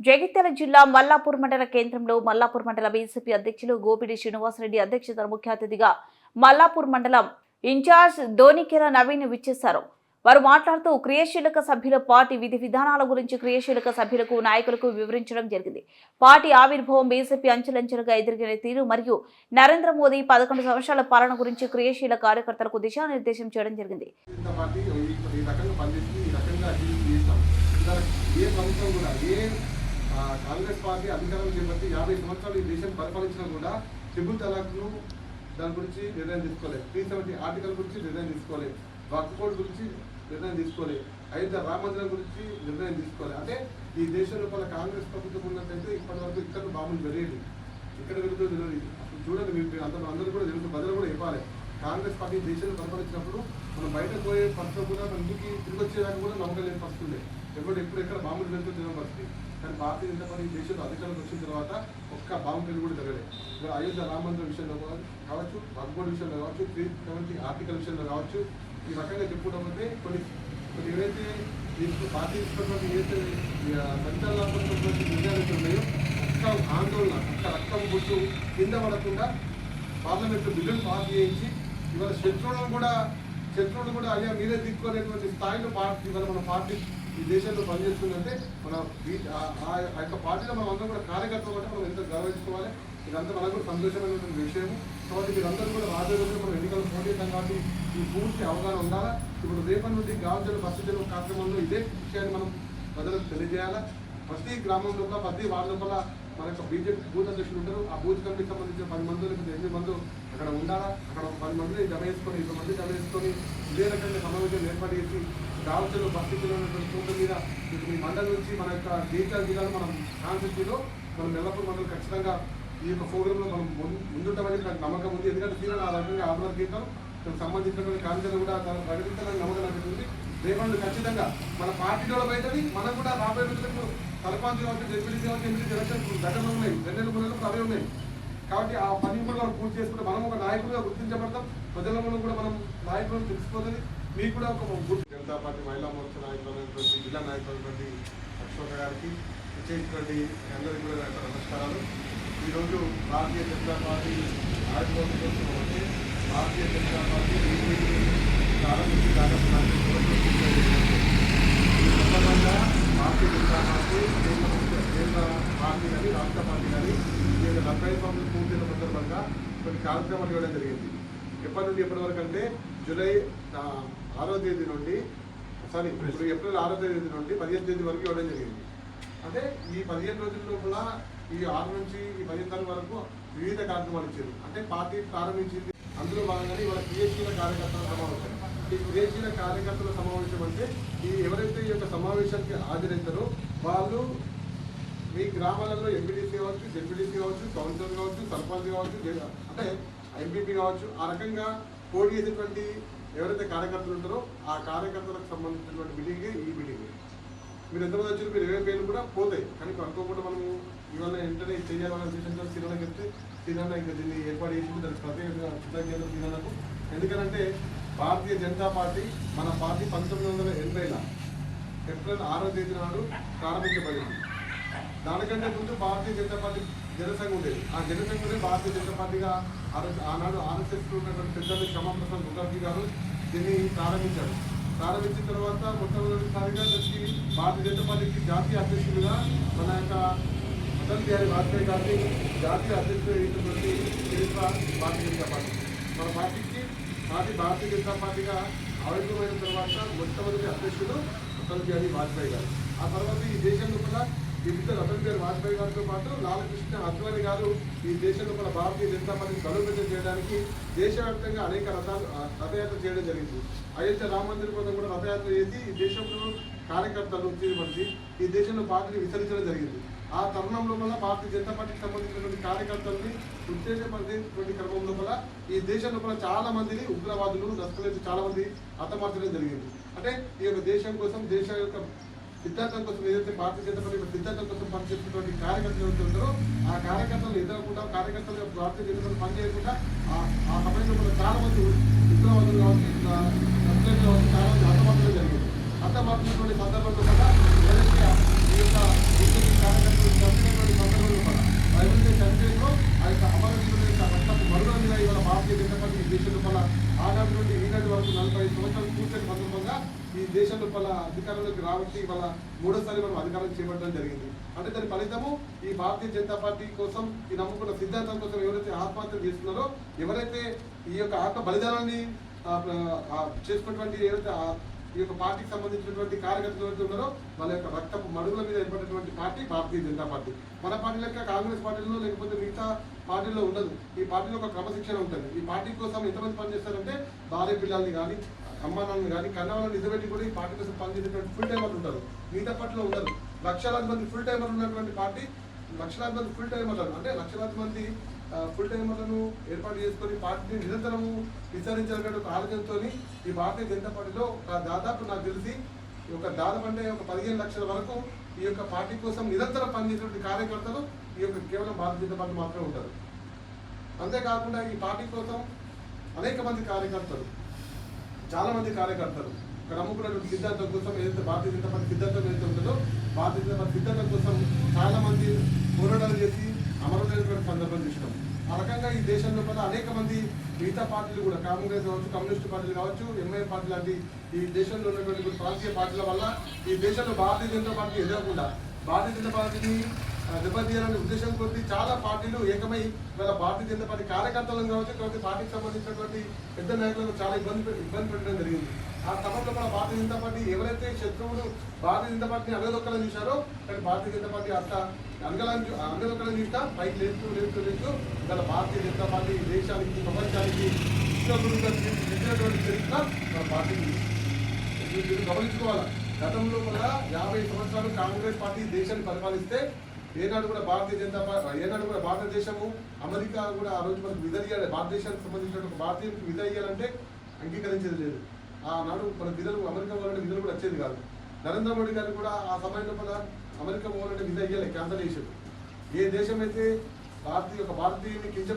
జగిత్యాల జిల్లా మల్లాపూర్ మండల కేంద్రంలో మల్లాపూర్ మండల బీజేపీ అధ్యక్షులు గోపిడి శ్రీనివాసరెడ్డి అధ్యక్షతన ముఖ్య అతిథిగా మల్లాపూర్ మండలం ఇన్ఛార్జ్ ధోనికెర నవీన్ విచ్చేశారు వారు మాట్లాడుతూ క్రియాశీలక సభ్యుల పార్టీ విధి విధానాల గురించి క్రియాశీలక సభ్యులకు నాయకులకు వివరించడం జరిగింది పార్టీ ఆవిర్భావం బీజేపీ అంచెలంచెలుగా ఎదిరిగిన తీరు మరియు నరేంద్ర మోదీ పదకొండు సంవత్సరాల పాలన గురించి క్రియాశీల కార్యకర్తలకు దిశానిర్దేశం చేయడం జరిగింది ఏ ప్రభుత్వం కూడా ఏ కాంగ్రెస్ పార్టీ అధికారం చేపట్టి యాభై సంవత్సరాలు ఈ దేశం పరిపాలించినా కూడా ట్రిపుల్ తలాక్ను దాని గురించి నిర్ణయం తీసుకోలేదు. త్రీ సెవెంటీ ఆర్టికల్ గురించి నిర్ణయం తీసుకోలేదు. వక్ఫ్ కోడ్ గురించి నిర్ణయం తీసుకోలేదు. అయోధ్య రామ మందిరం గురించి నిర్ణయం తీసుకోలేదు. అంటే ఈ దేశ లోపల కాంగ్రెస్ ప్రభుత్వం ఉన్నట్టయితే ఇప్పటి వరకు ఇక్కడ బాబులు పెరిగేది ఇక్కడ వెళ్తూ తెలియదు. చూడండి మీరు అందరూ అందరూ కూడా తెలుసు బదులు కూడా ఇవ్వాలి. కాంగ్రెస్ పార్టీ దేశాన్ని పరిపాలించినప్పుడు మనం బయట పోయే పరిస్థితి కూడా మన ఇంటికి తిరిగి వచ్చేదాకా కూడా నమ్మకలేని పరిస్థితి ఉంది. ఎప్పుడు ఎప్పుడు ఎక్కడ బాంబులు వెళ్తూ తెలియని పరిస్థితి. కానీ భారతీయ జనతా పార్టీ దేశంలో అధికారంలోకి వచ్చిన తర్వాత ఒక్క బాంబు పెళ్ళి కూడా జరగలేదు ఇలా అయోధ్య రామ మందిర విషయంలో కావచ్చు భగవద్ విషయంలో కావచ్చు త్రీ సెవెంటీ ఆర్టికల్ విషయంలో కావచ్చు ఈ రకంగా చెప్పుకోవడం అంటే కొన్ని కొన్ని ఏవైతే ఇప్పుడు పార్టీ ఏదైతే ఈ, నిర్ణయాలు ఉన్నాయో ఒక్క ఆందోళన ఒక్క రక్తం బొట్టు కింద పడకుండా పార్లమెంట్ బిల్లులు పాస్ చేయించి ఇవాళ శత్రువులను కూడా శత్రువులు కూడా అయ్యా మీరే దిక్కునేటువంటి స్థాయిలో పార్టీ ఇవాళ మన పార్టీ ఈ దేశంలో పనిచేస్తుందంటే మన ఆ- యొక్క పార్టీలో మనం అందరం కూడా కార్యకర్తలు అంటే మనం ఎంత గౌరవించుకోవాలి ఇదంతా మనకు సంతోషమైనటువంటి విషయం కాబట్టి మీరందరూ కూడా రాబోయే మనం ఎన్నికలు పోటీ కాబట్టి ఈ పూర్తి అవగాహన ఉండాలా? ఇప్పుడు రేపటి నుండి గాంజలు పరిస్థితుల కార్యక్రమంలో ఇదే విషయాన్ని మనం ప్రజలకు తెలియజేయాలా? ప్రతి గ్రామం లోపల ప్రతి వార్డు లోపల మన యొక్క బీజేపీ బూత్ అధ్యక్షులు ఉంటారు. ఆ బూత్ కమిటీకి సంబంధించిన పది మంది లేకపోతే ఎనిమిది మంది అక్కడ ఉండాలా? పది మందిని జమ చేసుకొని ఇరవై మంది జమ చేసుకొని ఇదే రకంగా సమావేశం ఏర్పాటు చేసి గావచలు బస్తీలో ఉన్నటువంటి చోట్ల మీద ఇప్పుడు ఈ మండలం నుంచి మన యొక్క జగిత్యాల జిల్లాలో మనం కాన్స్టిట్యూలో మనం మెల్లపూర్ మండలం ఖచ్చితంగా ఈ యొక్క ప్రోగ్రాంలో మనం ముందుంటామని నాకు నమ్మకం ఉంది. ఎందుకంటే సీనియర్ ఆ రకంగా ఆంధ్ర గీతం దానికి సంబంధించినటువంటి కార్యక్రమం కూడా దాన్ని ప్రకటించాలని నమ్మకం నాకు రేపటి ఖచ్చితంగా మన పార్టీలో బయటది మనం కూడా రాబోయే రోజులకు సర్పంచ్ కావచ్చు డెప్యూటీ కావచ్చు ఎంపీ ఎలక్షన్ గతంలో ఉన్నాయి. రెండు నెలల మూడు అవే ఉన్నాయి. కాబట్టి ఆ పని కూడా మనం పూర్తి చేసుకుంటే మనం ఒక నాయకుడిగా గుర్తించబడతాం. ప్రజలలో కూడా మనం నాయకులను తెలిసిపోతుంది మీకు కూడా ఒక జనతా పార్టీ మహిళా మోర్చా నాయకులైనటువంటి జిల్లా నాయకులైనటువంటి అశోక గారికి ఇచ్చేటువంటి అందరికీ కూడా నమస్కారాలు. ఈరోజు భారతీయ జనతా పార్టీ ఆవిర్భావం వచ్చి భారతీయ జనతా పార్టీ ప్రారంభించి దాదాపు ఈ సందర్భంగా భారతీయ జనతా పార్టీ కేంద్ర పార్టీ కానీ రాష్ట్ర పార్టీ కానీ ఈ యొక్క డెబ్బై ఐదు సంవత్సరాలు పూర్తయిన సందర్భంగా కొన్ని కార్యక్రమాలు ఇవ్వడం జరిగింది. ఎప్పటి నుండి ఎప్పటి వరకు అంటే జూలై ఆరో తేదీ నుండి సారీ ఇప్పుడు ఏప్రిల్ ఆరో తేదీ నుండి పదిహేను తేదీ వరకు ఇవ్వడం జరిగింది. అంటే ఈ పదిహేను రోజుల లోపల ఈ ఆరు నుంచి ఈ పదిహేను తారీఖు వరకు వివిధ కార్యక్రమాలు ఇచ్చారు. అంటే పార్టీ ప్రారంభించింది. అందులో భాగంగానే ఇవాళ క్రియాశీల కార్యకర్తల సమావేశం. ఈ క్రియాశీల కార్యకర్తల సమావేశం అంటే ఈ ఎవరైతే ఈ యొక్క సమావేశానికి హాజరవుతారో వాళ్ళు మీ గ్రామాలలో ఎంపీడీసీ కావచ్చు జెడ్పీటీసీ కావచ్చు కౌన్సిలర్ కావచ్చు సర్పంచ్ కావచ్చు అంటే ఎంపీపీ కావచ్చు ఆ రకంగా పోటీ చేసేటువంటి ఎవరైతే కార్యకర్తలు ఉంటారో ఆ కార్యకర్తలకు సంబంధించినటువంటి మీటింగే ఈ మీటింగ్. మీరు ఎంతమంది వచ్చారు మీరు ఇరవై పేర్లు కూడా పోతాయి. కానీ అనుకోకుండా మనము ఇవాళ వెంటనే చేయాలన్న ఉద్దేశంతో సీనాలకు చెప్తే సీనాన్న ఇంకా దీన్ని ఏర్పాటు చేసి దానికి ప్రత్యేకంగా కృతజ్ఞతలు సీనాలకు ఎందుకంటే భారతీయ జనతా పార్టీ మన పార్టీ పంతొమ్మిది వందల ఎనభైలో ఏప్రిల్ ఆరో తేదీ నాడు ప్రారంభించబడింది. దానికంటే ముందు భారతీయ జనతా పార్టీ జనసంఘ ఉండేది. ఆ జనసంఘనే భారతీయ జనతా పార్టీగా ఆనాడు ఆర్ఎస్ఎస్ ఉన్నటువంటి పెద్దలు క్షమాప్రసాద్ ముఖర్జీ గారు దీన్ని ప్రారంభించారు. ప్రారంభించిన తర్వాత మొట్టమొదటిసారిగా దానికి భారతీయ జనతా పార్టీకి జాతీయ అధ్యక్షులుగా మన యొక్క అటల్ బిహారీ వాజ్పేయి గారిని జాతీయ అధ్యక్షుడు అయినటువంటి చరిత్ర భారతీయ జనతా పార్టీ. మన పార్టీకి పార్టీ భారతీయ జనతా పార్టీగా ఆవిర్భమైన తర్వాత మొట్టమొదటి అధ్యక్షుడు అటల్ బిహారీ వాజ్పేయి గారు. ఆ తర్వాత ఈ దేశంలో కూడా ఈ ఇద్దరు అటల్ బిహారీ వాజ్పేయి గారితో పాటు లాలకృష్ణ అద్వానీ గారు ఈ దేశంలో మన భారతీయ జనతా పార్టీని బలోపేతం చేయడానికి దేశవ్యాప్తంగా అనేక రథాలు రథయాత్ర చేయడం జరిగింది. అయోధ్య రామ మందిర్ కోసం కూడా రథయాత్ర చేసి ఈ దేశంలో కార్యకర్తలు తీర్చి ఈ దేశంలో పార్టీని విసరించడం జరిగింది. ఆ తరుణంలో వల్ల భారతీయ జనతా పార్టీకి సంబంధించినటువంటి కార్యకర్తల్ని ఉత్తేజపరిచేటువంటి క్రమం లోపల ఈ దేశంలో కూడా చాలా మందిని ఉగ్రవాదులు నక్సలైట్లు చాలా మంది హతమార్చడం జరిగింది. అంటే ఈ యొక్క దేశం కోసం దేశం యొక్క సిద్ధాంతం కోసం ఏదైతే భారతీయ జనతా పార్టీ యొక్క సిద్ధాంతం కోసం పనిచేస్తున్నటువంటి కార్యకర్తలు ఎవరైతే ఆ కార్యకర్తలు ఎదురకుండా కార్యకర్తలు భారతీయ జనతా పార్టీ పనిచేయకుండా ఆ సమయంలో కూడా చాలా మంది ఉగ్రవాదులు కావచ్చు చాలా మంది హతమార్చడం జరిగింది హతమార్చినటువంటి సందర్భంలో కూడా ఏదైతే ఈ యొక్క బీజేపీ కార్యకర్తలు చంపినటువంటి సందర్భంలో కూడా ఎవరైతే చనిపోయిందో ఆ యొక్క అమరవీరుల యొక్క రక్తపు మరుల ఇవాళ భారతీయ జనతా పార్టీ ఈ దేశం లోపల ఆనాటి నుండి ఈనాటి వరకు నలభై ఐదు సంవత్సరాలు పూర్తయిన సందర్భంగా ఈ దేశం లోపల అధికారంలోకి రాబట్టి ఇవాళ మూడోసారి మనం అధికారం చేపట్టడం జరిగింది. అంటే దాని ఫలితము ఈ భారతీయ జనతా పార్టీ కోసం ఈ నమ్ముకున్న సిద్ధాంతం కోసం ఎవరైతే ఆత్మహత్య చేస్తున్నారో ఎవరైతే ఈ యొక్క ఆత్మ బలిదానాన్ని చేసుకున్నటువంటి ఏదైతే ఈ యొక్క పార్టీకి సంబంధించినటువంటి కార్యకర్తలు ఎవరైతే ఉన్నారో వాళ్ళ యొక్క రక్తపు మడుగుల మీద ఏర్పడినటువంటి పార్టీ భారతీయ జనతా పార్టీ. మన పార్టీ లెక్క కాంగ్రెస్ పార్టీలో లేకపోతే మిగతా పార్టీలో ఉండదు. ఈ పార్టీలో ఒక క్రమశిక్షణ ఉంటుంది. ఈ పార్టీ కోసం ఎంతమంది పనిచేస్తారంటే భార్య పిల్లల్ని కానీ అమ్మానాన్ని కానీ కన్నవాళ్ళని నిజబెట్టి కూడా ఈ పార్టీ కోసం పనిచేసేటువంటి ఫుల్ టైమర్లు ఉంటారు. మిగతా పార్టీలో ఉండదు లక్షలాది మంది ఫుల్ టైమర్లు ఉన్నటువంటి పార్టీ లక్షలాది మంది ఫుల్ టైమర్లను అంటే లక్షలాది మంది ఫుల్ టైమర్లను ఏర్పాటు చేసుకొని పార్టీని నిరంతరము విస్తరించాలనే ఒక ఆలోచనతో ఈ భారతీయ జనతా పార్టీలో ఒక దాదాపు నాకు తెలిసి ఈ ఒక దాదాపు అంటే ఒక పదిహేను లక్షల వరకు ఈ యొక్క పార్టీ కోసం నిరంతరం పనిచేసినటువంటి కార్యకర్తలు ఈ యొక్క కేవలం భారతీయ జనతా పార్టీ మాత్రమే ఉంటారు. అంతేకాకుండా ఈ పార్టీ కోసం అనేక మంది కార్యకర్తలు చాలామంది కార్యకర్తలు ఇక్కడ నమ్ముకున్నటువంటి సిద్ధాంతం కోసం ఏదైతే భారతీయ జనతా పార్టీ సిద్ధాంతం ఏదైతే ఉంటుందో భారతీయ జనతా పార్టీ సిద్ధాంతం కోసం చాలామంది పోరాటాలు చేసి అమరులైనటువంటి సందర్భం చూసినాం. ఆ రకంగా ఈ దేశం లోపల అనేక మంది మిగతా పార్టీలు కూడా కాంగ్రెస్ కావచ్చు కమ్యూనిస్ట్ పార్టీలు కావచ్చు ఎంఐఎం పార్టీ లాంటి ఈ దేశంలో ఉన్నటువంటి ప్రాంతీయ పార్టీల వల్ల ఈ దేశంలో భారతీయ జనతా పార్టీ ఎదగకుండా భారతీయ జనతా పార్టీని దెబ్బతీయాలనే ఉద్దేశం కొద్ది చాలా పార్టీలు ఏకమై ఇవాళ భారతీయ జనతా పార్టీ కార్యకర్తలను కావచ్చు కాబట్టి పార్టీకి సంబంధించినటువంటి పెద్ద నాయకులను చాలా ఇబ్బంది ఇబ్బంది పెట్టడం జరిగింది. ఆ క్రమంలో మన భారతీయ జనతా పార్టీ ఎవరైతే శత్రువులు భారతీయ జనతా పార్టీని అనగదొక్కలని చూశారో కానీ భారతీయ జనతా పార్టీ అంత అనగలని అనగదొక్కలని చూసినా పైకి లేపుతూ లేపుతూ లేస్తూ ఇవాళ భారతీయ జనతా పార్టీ దేశానికి ప్రపంచానికి విశ్వగురువుగా తీర్చిదిద్దినటువంటి చరిత్ర మన పార్టీకి గమనించుకోవాలి? గతంలో కూడా యాభై సంవత్సరాలు కాంగ్రెస్ పార్టీ దేశాన్ని పరిపాలిస్తే ఏనాడు కూడా భారతీయ జనతా పార్టీ ఏనాడు కూడా భారతదేశము అమెరికా కూడా ఆ రోజు మనకు విధయ్యాలి భారతదేశానికి సంబంధించిన ఒక భారతీయునికి విధయ్యాలంటే అంగీకరించేది లేదు. ఆనాడు మన విధులు అమెరికా వాళ్ళంటే విధులు కూడా వచ్చేది కాదు. నరేంద్ర మోడీ గారు కూడా ఆ సమయంలో కూడా అమెరికా పోవాలంటే విధ అయ్యాలి క్యాన్సల్ చేశారు ఏ దేశం అయితే భారతీయ ఒక భారతీయుని కించ